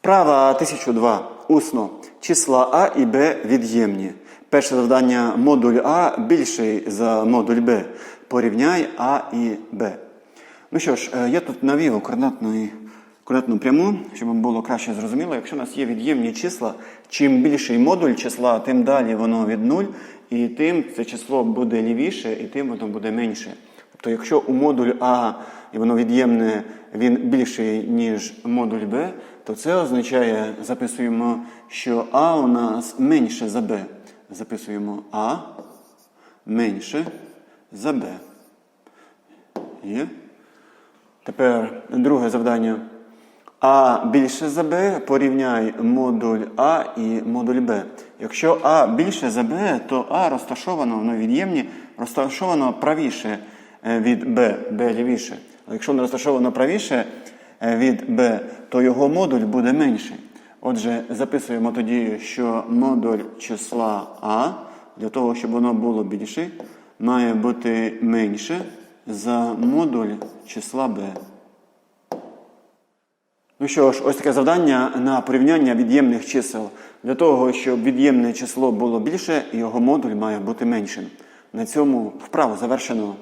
Вправа 1002. Усно. Числа А і Б від'ємні. Перше завдання модуль А більший за модуль Б. Порівняй А і Б. Ну що ж, е, я тут навів координатну, координатну пряму, щоб було краще зрозуміло. Якщо у нас є від'ємні числа, чим більший модуль числа, тим далі воно від 0, і тим це число буде лівіше, і тим воно буде менше. Тобто, якщо у модуль А і воно від'ємне, він більший, ніж модуль Б, то це означає, записуємо, що А у нас менше за Б. Записуємо А менше за Б. Є. Тепер друге завдання. А більше за Б порівняй модуль А і модуль Б. Якщо А більше за Б, то А розташовано, воно від'ємні, розташовано правіше е, від Б, Б лівіше. А якщо воно розташовано правіше е, від Б, то його модуль буде менший. Отже, записуємо тоді, що модуль числа А для того, щоб воно було більше, має бути менше за модуль числа Б. Ну що ж, ось таке завдання на порівняння від'ємних чисел. Для того, щоб від'ємне число було більше, його модуль має бути меншим. На цьому вправу завершено.